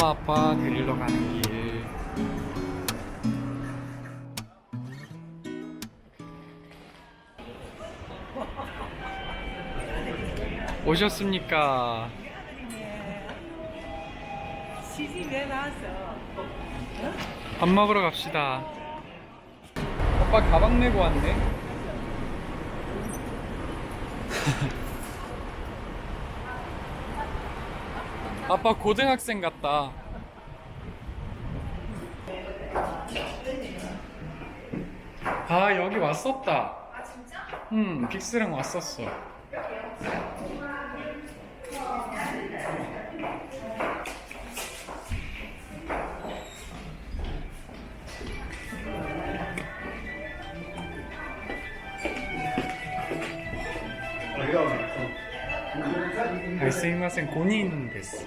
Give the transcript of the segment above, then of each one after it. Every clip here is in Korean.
엄마 아빠 데리러 가는 길. 오셨습니까? 시집 왜 나왔어? 밥 먹으러 갑시다. 오빠 가방 메고 왔네. 아빠 고등학생 같다. 아 여기 왔었다. 아 진짜? 응 빅스랑 왔었어. 발생마생 고인です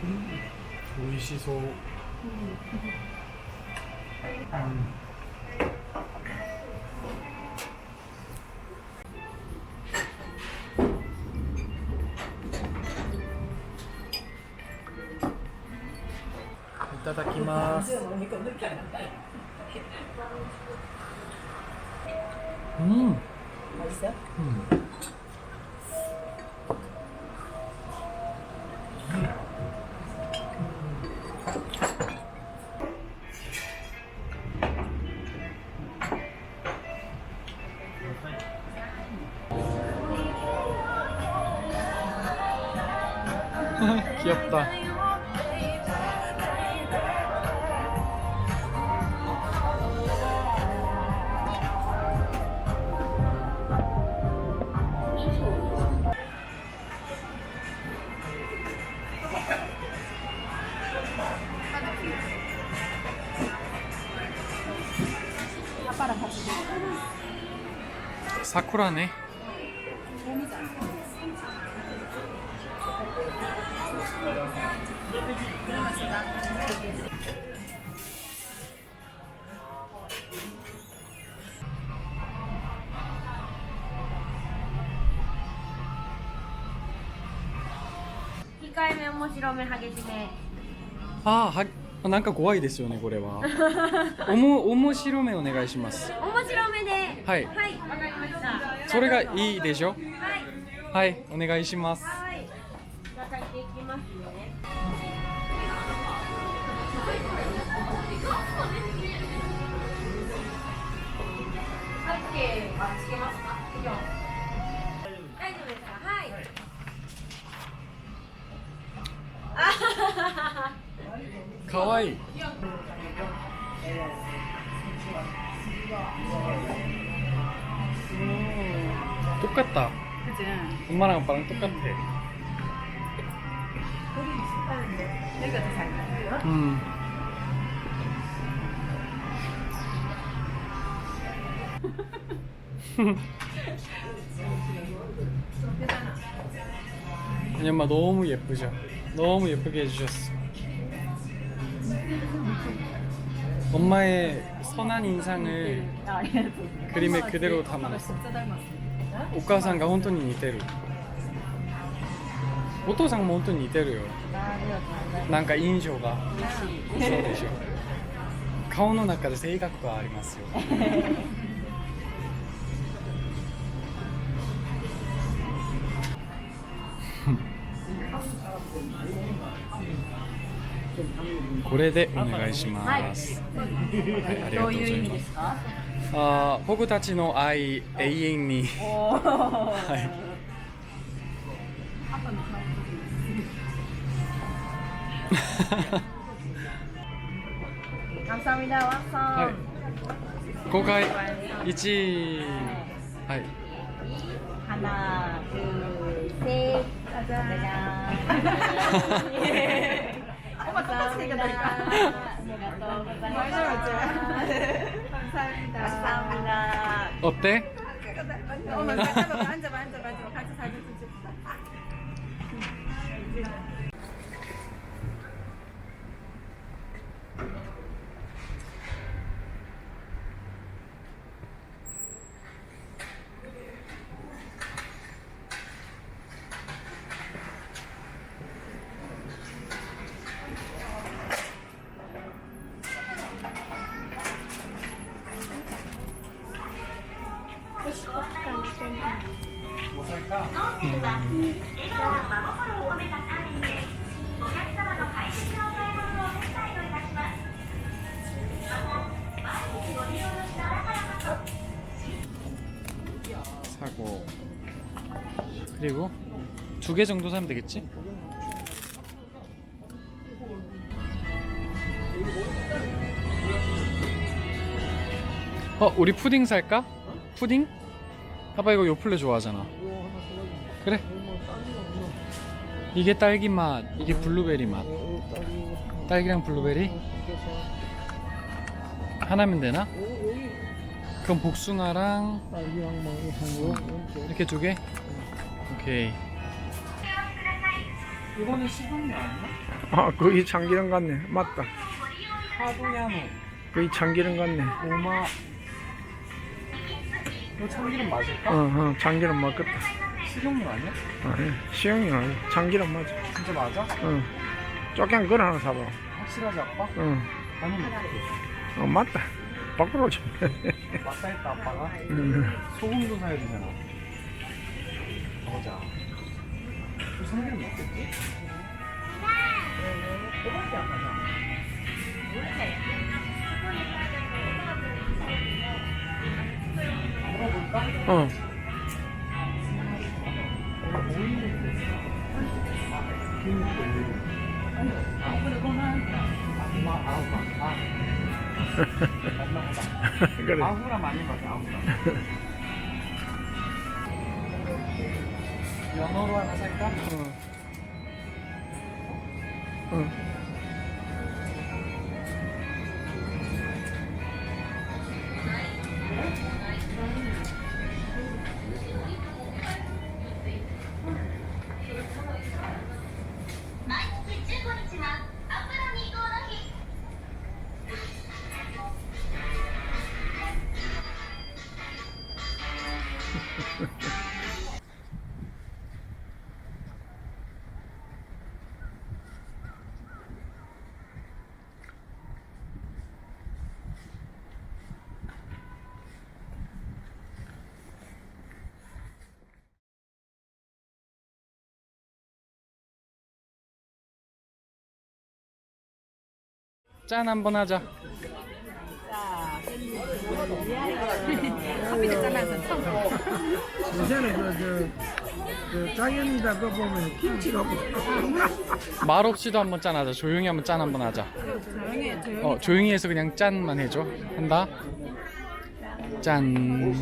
美味しそう。いただきます。うん。맛있 귀엽다. 사쿠라네 .2 回目面白め激しめ。あーはなんか怖いですよねこれは。おも面白めお願いします。面白めで。はい。はいわかりました。それがいいでしょ？はい。はいお願いします か以上大丈夫ですかはいあははははかわいい 똑같다 그치? 엄마랑 아빠랑 똑같아 하는데 여기가 더 잘 보고요. 음. 아니 엄마 너무 예쁘죠? 너무 예쁘게 해주셨어 엄마의 선한 인상을 그림에 그대로 담았어 오카상과 혼돈인 이대로 お父さんも本当に似てるよなんか印象がそうでしょ顔の中で性格がありますよこれでお願いします。はい、はい、ありがとうございます。ああ、僕たちの愛永遠に。はい。감사합니다 왔어 はい公開1位はい 하나 둘셋 엄마 똑같이 생겼다니까. 맞아 맞아. 감사합니다. 감사합니다. 어때? 엄마 앉아봐 앉아봐 앉아봐 사고 그리고 두 개 정도 사면 되겠지? 어 우리 푸딩 살까? 푸딩? 아빠 이거 요플레 좋아하잖아. 그래? 이게 딸기 맛 이게 블루베리 맛. 딸기랑 블루베리? 하나면 되나? 그럼 복숭아랑 이렇게 두 개? 오케이. 이거는 식용유 아니야? 아 거의 참기름 같네. 맞다. 하도야노. 거의 참기름 같네. 고마 이거 참기름 맞을까? 어, 어 참기름 맞겠다. 식용유 아니야? 아니 시영이 아니 참기름 맞아. 진짜 맞아? 어. 쪼깐 걸 하나 사봐. 확실하지 아빠? 어, 아니면 어떡해? 어 맞다. 밖으로 좀 맞다 했다 아빠가? 음. 소금도 사야 되잖아. 보자. 이 참기름 맞겠지? 이 어 그래 아후라 많이 먹어 아후라 연어로 하나 살까? 어. 어. 짠 한번 하자 요새는 그, 저, 그 자연이다. 그거 보면 김치가 없어 말 없이도 한번 짠 하자. 조용히 한번 짠 한번 하자. 조용히 조용히. 어 조용히 해서 그냥 짠만 해줘. 한다. 짠